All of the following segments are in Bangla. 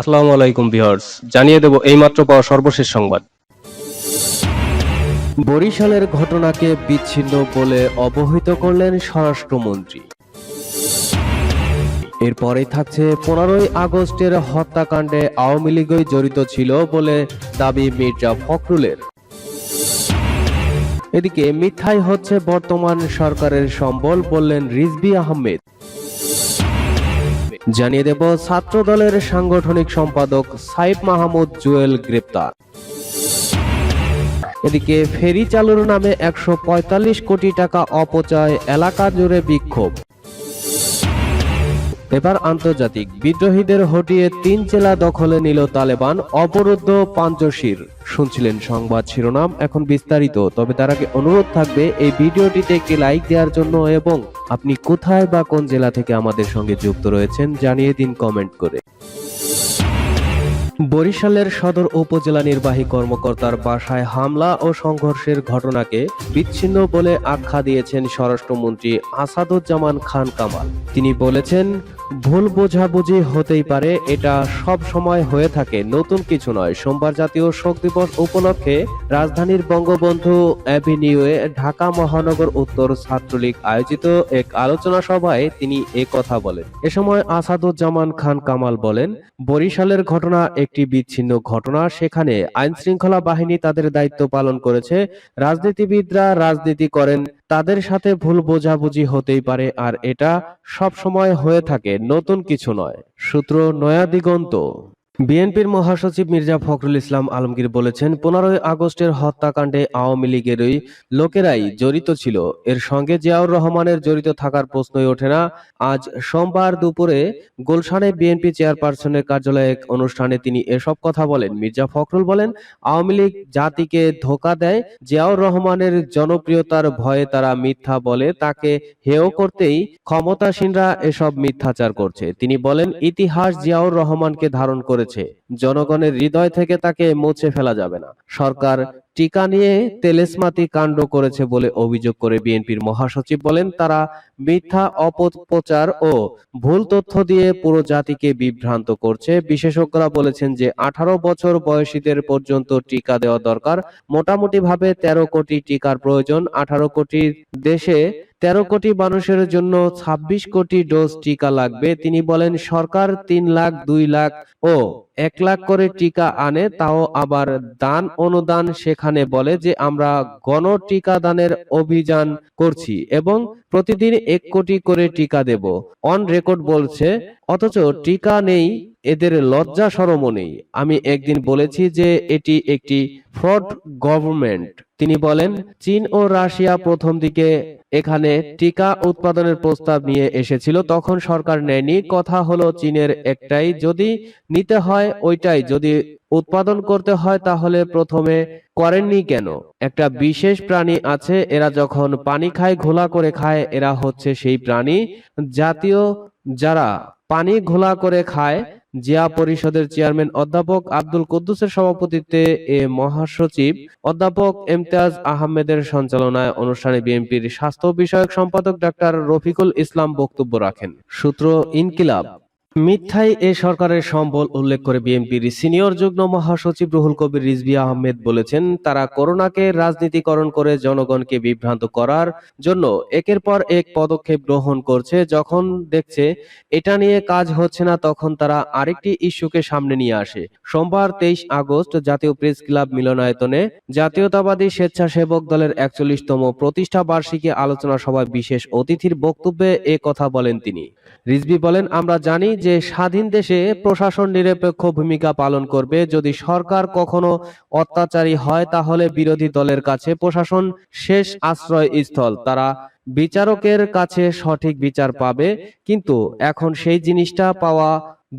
আসসালামু আলাইকুম ভিউয়ার্স, জানিয়ে দেব এইমাত্র পাওয়া সর্বশেষ সংবাদ। বরিশালের ঘটনাকে বিচ্ছিন্ন বলে অবহিত করলেন স্বরাষ্ট্রমন্ত্রী। এরপরেই থাকছে পনেরোই আগস্টের হত্যাকাণ্ডে আওয়ামী লীগই জড়িত ছিল বলে দাবি মির্জা ফখরুলের। এদিকে মিথ্যাই হচ্ছে বর্তমান সরকারের সম্বল বললেন রিজবি আহমেদ। জানিয়ে দেব ছাত্র দলের সাংগঠনিক সম্পাদক সাইফ মাহমুদ জুয়েল গ্রেপ্তার। এদিকে ফেরি চালুর নামে একশো পঁয়তাল্লিশ কোটি টাকা অপচয়, এলাকা জুড়ে বিক্ষোভ। এবার আন্তর্জাতিক। বিদ্রোহীদের হটিয়ে তিন জেলা দখলে নিল তালেবান, অবরুদ্ধ পাঞ্জশির শুনছিলেন সংবাদ শিরোনাম, এখন বিস্তারিত, তবে তার আগে অনুরোধ থাকবে, এই ভিডিওটিতে একটি লাইক দেওয়ার জন্য এবং আপনি কোথায় বা কোন জেলা থেকে আমাদের সঙ্গে যুক্ত রয়েছেন জানিয়ে দিন কমেন্ট করে। বরিশালের সদর উপজেলা নির্বাহী কর্মকর্তার বাসায় হামলা ও সংঘর্ষের ঘটনাকে বিচ্ছিন্ন বলে আখ্যা দিয়েছেন স্বরাষ্ট্রমন্ত্রী আসাদুজ্জামান খান কামাল। তিনি বলেছেন ভুল বোঝাবুঝি হতেই পারে, এটা সব সময় হয়ে থাকে। নতুন কিছু নয়, সোমবার জাতীয় শোক দিবস উপলক্ষে রাজধানীর বঙ্গবন্ধু অ্যাভিনিউয়ে ঢাকা মহানগর উত্তর ছাত্রলীগ আয়োজিত এক আলোচনা সভায় তিনি এ কথা বলেন। এ সময় আসাদুজ্জামান খান কামাল বলেন, বরিশালের ঘটনা একটি বিচ্ছিন্ন ঘটনা। সেখানে আইন শৃঙ্খলা বাহিনী তাদের দায়িত্ব পালন করেছে। রাজনীতিবিদরা রাজনীতি করেন তাদের সাথে ভুল বোঝাবুঝি হতেই পারে, আর এটা সব সময় হয়ে থাকে, নতুন কিছু নয়। সূত্র নয়া দিগন্ত বিএনপির মহাসচিব মির্জা ফখরুল ইসলাম আলমগীর বলেছেন, পনেরোই আগস্টের হত্যাকাণ্ডে আওয়ামী লীগেরই লোকেরাই জড়িত ছিল। এর সঙ্গে জিয়াউর রহমানের জড়িত থাকার প্রশ্নই ওঠে না। আজ সোমবার দুপুরে গুলশানে বিএনপি চেয়ারপারসনের কার্যালয়ে এক অনুষ্ঠানে তিনি এসব কথা বলেন। মির্জা ফখরুল বলেন, আওয়ামী লীগ জাতিকে ধোকা দেয়, জিয়াউর রহমানের জনপ্রিয়তার ভয়ে তারা মিথ্যা বলে তাকে হেয় করতেই ক্ষমতাসীনরা এসব মিথ্যাচার করছে। তিনি বলেন, ইতিহাস জিয়াউর রহমানকে ধারণ করেছে। জনগণের হৃদয় থেকে তাকে মুছে ফেলা যাবে না। সরকার টিকা নিয়ে তেলেসমাতি কাণ্ড করেছে বলে অভিযোগ করে বিএনপির মহাসচিব বলেন, তারা মিথ্যা অপপ্রচার ও ভুল তথ্য দিয়ে পুরো জাতিকে বিভ্রান্ত করছে। বিশেষজ্ঞরা বলেছেন যে আঠারো বছর বয়সীদের পর্যন্ত টিকা দেওয়া দরকার। মোটামুটি ভাবে তেরো কোটি টিকার প্রয়োজন। আঠারো কোটি দেশে তেরো কোটি মানুষের জন্য ২৬ কোটি ডোজ টিকা লাগবে। তিনি বলেন, সরকার তিন লাখ, দুই লাখ ও এক লাখ করে টিকা আনে, তাও আবার দান অনুদান সেখানে বলে যে, আমরা গণ টিকা দানের অভিযান করছি এবং প্রতিদিন এক কোটি করে টিকা দেব। অন রেকর্ড বলছে, অথচ টিকা নেই, এদের লজ্জা সরমও নেই। আমি একদিন বলেছি যে, এটি একটি ফ্রড গভর্নমেন্ট। তিনি বলেন, চীন ও রাশিয়া প্রথম দিকে এখানে টিকা উৎপাদনের প্রস্তাব নিয়ে এসেছিল, তখন সরকার নেয়নি। কথা হলো চীনের একটাই, যদি নিতে হয় ওইটাই, যদি উৎপাদন করতে হয় তাহলে প্রথমে করেননি কেন? একটা বিশেষ প্রাণী আছে, এরা যখন পানি খায়, ঘোলা করে খায়, এরা হচ্ছে সেই প্রাণী। জাতীয় যারা পানি ঘোলা করে খায় জিয়া পরিষদের চেয়ারম্যান অধ্যাপক আব্দুল কুদ্দুসের সভাপতিত্বে এ মহাসচিব অধ্যাপক ইমতিয়াজ আহমেদের সঞ্চালনায় অনুষ্ঠানে বিএনপির স্বাস্থ্য বিষয়ক সম্পাদক ডাক্তার রফিকুল ইসলাম বক্তব্য রাখেন। সূত্র ইনকিলাব। মিথ্যাই এ সরকারের সম্বল উল্লেখ করে বিএনপির সিনিয়র যুগ্ম মহাসচিব রুহুল কবির রিজভী আহমেদ বলেছেন, তারা করোনাকে রাজনীতিকরণ করে জনগণকে বিভ্রান্ত করার জন্য একের পর এক পদক্ষেপ গ্রহণ করছে। যখন দেখছে এটা নিয়ে কাজ হচ্ছে না, তখন তারা আরেকটি ইস্যুকে সামনে নিয়ে আসে। সোমবার তেইশ আগস্ট জাতীয় প্রেস ক্লাব মিলনায়তনে জাতীয়তাবাদী স্বেচ্ছাসেবক দলের একচল্লিশতম প্রতিষ্ঠা বার্ষিকী আলোচনা সভায় বিশেষ অতিথির বক্তব্যে এ কথা বলেন তিনি। রিজভি বলেন, আমরা জানি যে স্বাধীন দেশে প্রশাসন নিরপেক্ষ ভূমিকা পালন করবে, যদি সরকার কখনো অত্যাচারী হয়, তাহলে বিরোধী দলের কাছে প্রশাসন শেষ আশ্রয় স্থল তারা বিচারকের কাছে সঠিক বিচার পাবে, কিন্তু এখন সেই জিনিসটা পাওয়া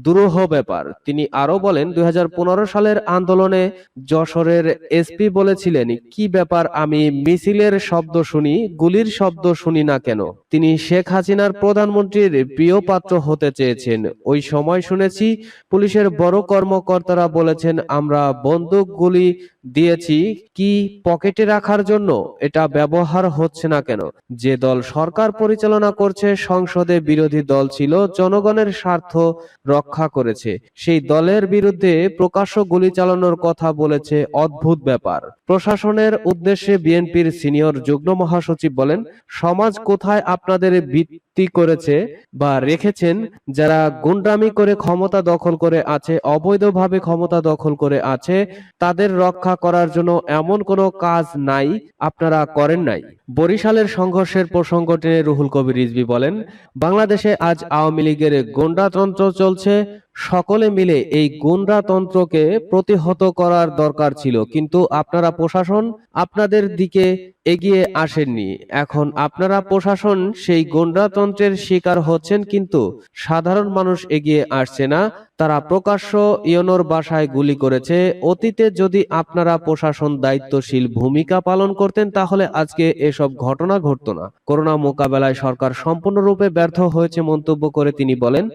দুরূহ ব্যাপার। তিনি আরও বলেন, দুই হাজার পনেরো সালের আন্দোলনে যশোরের এসপি বলেছিলেন, কি ব্যাপার, আমি মিছিলের শব্দ শুনি, গুলির শব্দ শুনি না কেন? তিনি শেখ হাসিনার প্রধানমন্ত্রীর প্রিয় পাত্র হতে চেয়েছেন। ওই সময় শুনেছি, পুলিশের বড় কর্মকর্তারা বলেছেন, আমরা বন্দুক, গুলি দিয়েছি, কি পকেটে রাখার জন্য? এটা ব্যবহার হচ্ছে না কেন? যে দল সরকার পরিচালনা করছে, সংসদে বিরোধী দল ছিল, জনগণের স্বার্থ রক্ষা করেছে। সেই দলের বিরুদ্ধে প্রকাশ্য গুলি চালানোর কথা বলেছে, অদ্ভুত ব্যাপার। প্রশাসনের উদ্দেশ্যে বিএনপির সিনিয়র যুগ্ম মহাসচিব বলেন সমাজ কোথায় আপনাদের ভিত্তি করেছে বা রেখেছেন যারা গুন্ডামি করে ক্ষমতা দখল করে আছে অবৈধভাবে ক্ষমতা দখল করে আছে তাদের রক্ষা করার জন্য এমন কোনো কাজ নাই আপনারা করেন নাই। বরিশালের সংঘর্ষের প্রসঙ্গ টেনে রুহুল কবির রিজভি বলেন, বাংলাদেশে আজ আওয়ামী লীগের গোন্ডাতন্ত্র চলছে, সকলে মিলে এই গোন্ডাতন্ত্রকে প্রতিহত করার দরকার ছিল। কিন্তু আপনারা প্রশাসন, আপনাদের দিকে এগিয়ে আসেননি। এখন আপনারা প্রশাসন সেই গুন্ডাতন্ত্রের শিকার হচ্ছেন কিন্তু সাধারণ মানুষ এগিয়ে আসছে না। তারা প্রকাশ্য ইয়নোর বাসায় গুলি করেছে। অতীতে যদি আপনারা প্রশাসন দায়িত্বশীল ভূমিকা পালন করতেন, তাহলে আজকে এসব ঘটনা ঘটতো না। করোনা মোকাবেলায় সরকার সম্পূর্ণরূপে ব্যর্থ হয়েছে মন্তব্য করে তিনি বলেন,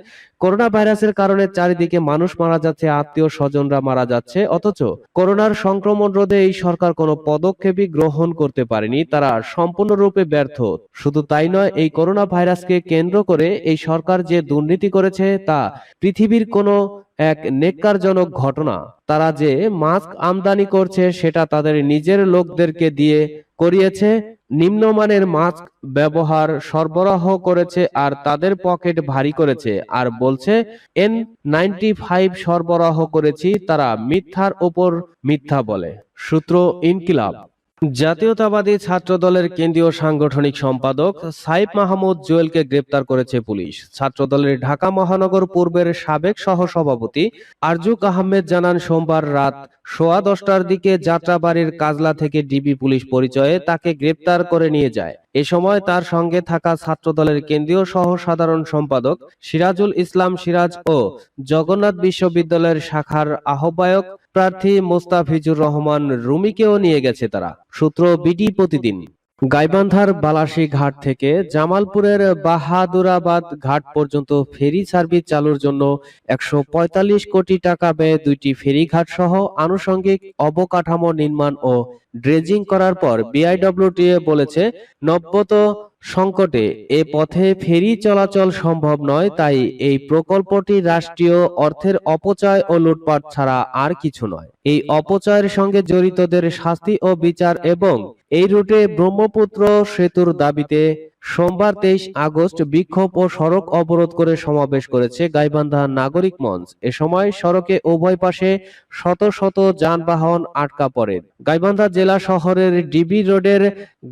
করোনা ভাইরাসের কারণে চারিদিকে মানুষ মারা যাচ্ছে, আত্মীয় স্বজনরা মারা যাচ্ছে। অথচ করোনার সংক্রমণ রোধে এই সরকার কোনো পদক্ষেপই গ্রহণ করতে পারেনি, তারা সম্পূর্ণরূপে ব্যর্থ। শুধু তাই নয়, এই করোনা ভাইরাসকে কেন্দ্র করে এই সরকার যে দুর্নীতি করেছে, তা পৃথিবীর কোনো এক নেককারজনক ঘটনা। তারা যে মাস্ক আমদানি করছে, সেটা তাদের নিজের লোকদেরকে দিয়ে করিয়েছে। নিম্নমানের মাস্ক ব্যবহার সরবরাহ করেছে আর তাদের পকেট ভারী করেছে আর বলছে এন নাইনটি ফাইভ সরবরাহ করেছি, তারা মিথ্যার ওপর মিথ্যা বলে। সূত্র ইনকিলাব। জাতীয়তাবাদী ছাত্র দলের কেন্দ্রীয় সাংগঠনিক সম্পাদক সাইফ মাহমুদ জুয়েলকে গ্রেপ্তার করেছে পুলিশ। ছাত্র দলের ঢাকা মহানগর পূর্বের সাবেক সহসভাপতি আরজুক আহমেদ জানান, সোমবার রাত সোয়া দশটার দিকে যাত্রাবাড়ির কাজলা থেকে ডিবি পুলিশ পরিচয়ে তাকে গ্রেপ্তার করে নিয়ে যায়। এ সময় তার সঙ্গে থাকা ছাত্র দলের কেন্দ্রীয় সহ সাধারণ সম্পাদক সিরাজুল ইসলাম সিরাজ ও জগন্নাথ বিশ্ববিদ্যালয়ের শাখার আহ্বায়ক প্রার্থী মোস্তাফিজুর রহমান রুমিকেও নিয়ে গেছে তারা। সূত্র বিডি প্রতিদিন। গাইবান্ধার বালাসি ঘাট থেকে জামালপুরের বাহাদুরাবাদ ঘাট পর্যন্ত ফেরি সার্ভিস চালুর জন্য একশো পঁয়তাল্লিশ কোটি টাকা ব্যয়ে দুইটি ফেরিঘাট সহ আনুষঙ্গিক অবকাঠামো নির্মাণ ও ড্রেজিং করার পর বিআইডব্লিউটিএ বলেছে নব্বত সংকটে এ পথে ফেরি চলাচল সম্ভব নয়, তাই এই প্রকল্পটি রাষ্ট্রীয় অর্থের অপচয় ও লুটপাট ছাড়া আর কিছু নয়। এই অপচয়ের সঙ্গে জড়িতদের শাস্তি ও বিচার এবং এই রুটে ব্রহ্মপুত্র সেতুর দাবিতে সোমবার তেইশ আগস্ট বিক্ষোভ ও সড়ক অবরোধ করে সমাবেশ করেছে গাইবান্ধা নাগরিক মঞ্চ। এ সময় সড়কে উভয় পাশে শত শত যানবাহন আটকা পড়ে। গাইবান্ধা জেলা শহরের ডিবি রোডের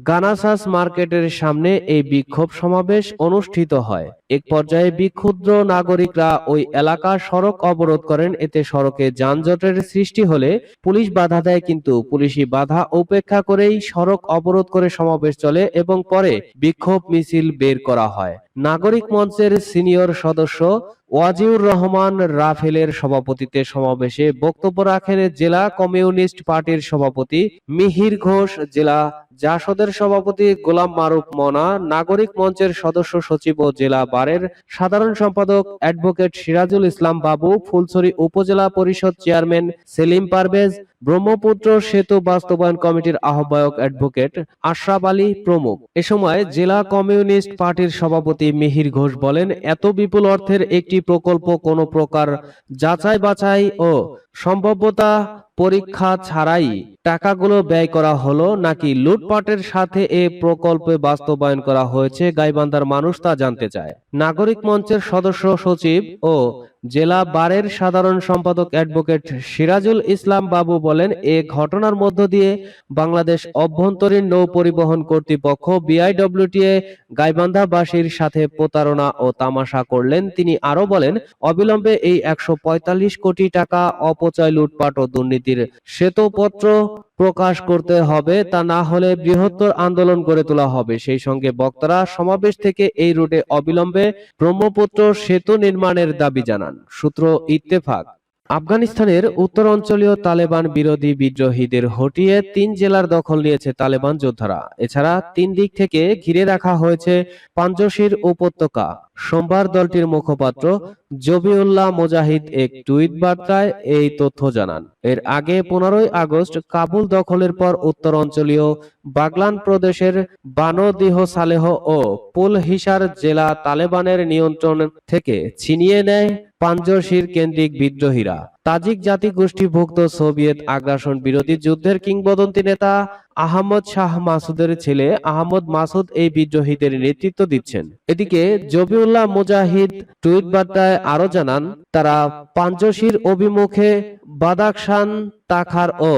গানাসাস মার্কেটের সামনে এই বিক্ষোভ সমাবেশ অনুষ্ঠিত হয়। এক পর্যায়ে বিক্ষুব্ধ নাগরিকরা ওই এলাকা সড়ক অবরোধ করেন। এতে সড়কে যানজটের সৃষ্টি হলে পুলিশ বাধা দেয়, কিন্তু পুলিশি বাধা উপেক্ষা করেই সড়ক অবরোধ করে সমাবেশ চলে এবং পরে বিক্ষোভ মিছিল বের করা হয়। নাগরিক মঞ্চের সিনিয়র সদস্য ওয়াজিউর রহমান রাফেলের সভাপতিত্বে সমাবেশে বক্তব্য রাখেন জেলা কমিউনিস্ট পার্টির সভাপতি মিহির ঘোষ, জেলা জাসদের সভাপতি গোলাম মারুফ মনা, নাগরিক মঞ্চের সদস্য সচিব ও জেলা বারের সাধারণ সম্পাদক অ্যাডভোকেট সিরাজুল ইসলাম বাবু, ফুলছড়ি উপজেলা পরিষদ চেয়ারম্যান সেলিম পারভেজ, ব্রহ্মপুত্র সেতু বাস্তবায়ন কমিটির আহ্বায়ক অ্যাডভোকেট আশরাফ আলী প্রমুখ। এ সময় জেলা কমিউনিস্ট পার্টির সভাপতি মিহির ঘোষ বলেন এত বিপুল অর্থের একটি প্রকল্প কোনো প্রকার যাচাই বাছাই ও সম্ভাব্যতা পরীক্ষা ছাড়াই টাকাগুলো ব্যয় করা হলো নাকি লুটপাটের সাথে এ প্রকল্পে বাস্তবায়ন করা হয়েছে গাইবান্ধার মানুষ তা জানতে চায়। নাগরিক মঞ্চের সদস্য সচিব ও জেলা বারের সাধারণ সম্পাদক অ্যাডভোকেট সিরাজুল ইসলাম বাবু বলেন, এ ঘটনার মধ্য দিয়ে বাংলাদেশ অভ্যন্তরীণ নৌ পরিবহন কর্তৃপক্ষ বিআইডব্লিউটিএ গাইবান্ধাবাসীর সাথে প্রতারণা ও তামাশা করলেন। তিনি আরও বলেন, অবিলম্বে এই একশো পঁয়তাল্লিশ কোটি টাকা অপচয়, লুটপাট ও দুর্নীতির শ্বেতপত্র প্রকাশ করতে হবে, তা না হলে বৃহত্তর আন্দোলন করে তোলা হবে। সেই সঙ্গে বক্তারা সমাবেশ থেকে এই রুটে অবিলম্বে ব্রহ্মপুত্র সেতু নির্মাণের দাবি জানান। সূত্র ইত্তেফাক। আফগানিস্তানের উত্তরাঞ্চলীয় তালেবান বিরোধী বিদ্রোহীদের হটিয়ে তিন জেলার দখল নিয়েছে তালেবান যোদ্ধারা। এছাড়া তিন দিক থেকে ঘিরে রাখা হয়েছে পাঞ্জশির উপত্যকা। সোমবার দলটির মুখপাত্র জবিউল্লাহ মোজাহিদ এক টুইট বার্তায় এই তথ্য জানান। এর আগে পনেরোই আগস্ট কাবুল দখলের পর উত্তরাঞ্চলীয় বাগলান প্রদেশের বানোদিহ সালেহ ও পুলহিসার জেলা তালেবানের নিয়ন্ত্রণ থেকে ছিনিয়ে নেয় পাঞ্জশির কেন্দ্রিক বিদ্রোহীরা। তাজিক জাতিগোষ্ঠীভুক্ত সোভিয়েত আগ্রাসন বিরোধী যুদ্ধের কিংবদন্তি নেতা আহমদ শাহ মাসুদের ছেলে আহমদ মাসুদ এই বিদ্রোহীদের নেতৃত্ব দিচ্ছেন। এদিকে জবিউল্লাহ মুজাহিদ টুইট বার্তায় আরও জানান, তারা পাঞ্জশির অভিমুখে বাদাকশান তাখার ও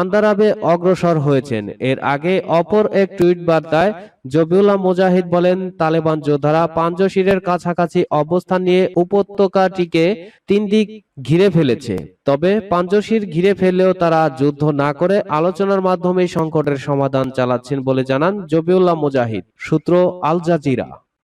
আন্দারাবে অগ্রসর হয়েছেন। এর আগে অপর এক টুইট বার্তায় জবিউল্লাহ মুজাহিদ বলেন, তালেবান যোদ্ধারা পাঞ্জশিরের কাছাকাছি অবস্থান নিয়ে উপত্যকাটিকে তিন দিক ঘিরে ফেলেছে। তবে পাঞ্জশির ঘিরে ফেললেও তারা যুদ্ধ না করে আলোচনার মাধ্যমে সংকটের সমাধান চালাচ্ছেন বলে জানান জবিউল্লাহ মুজাহিদ। সূত্র আল জাজিরা।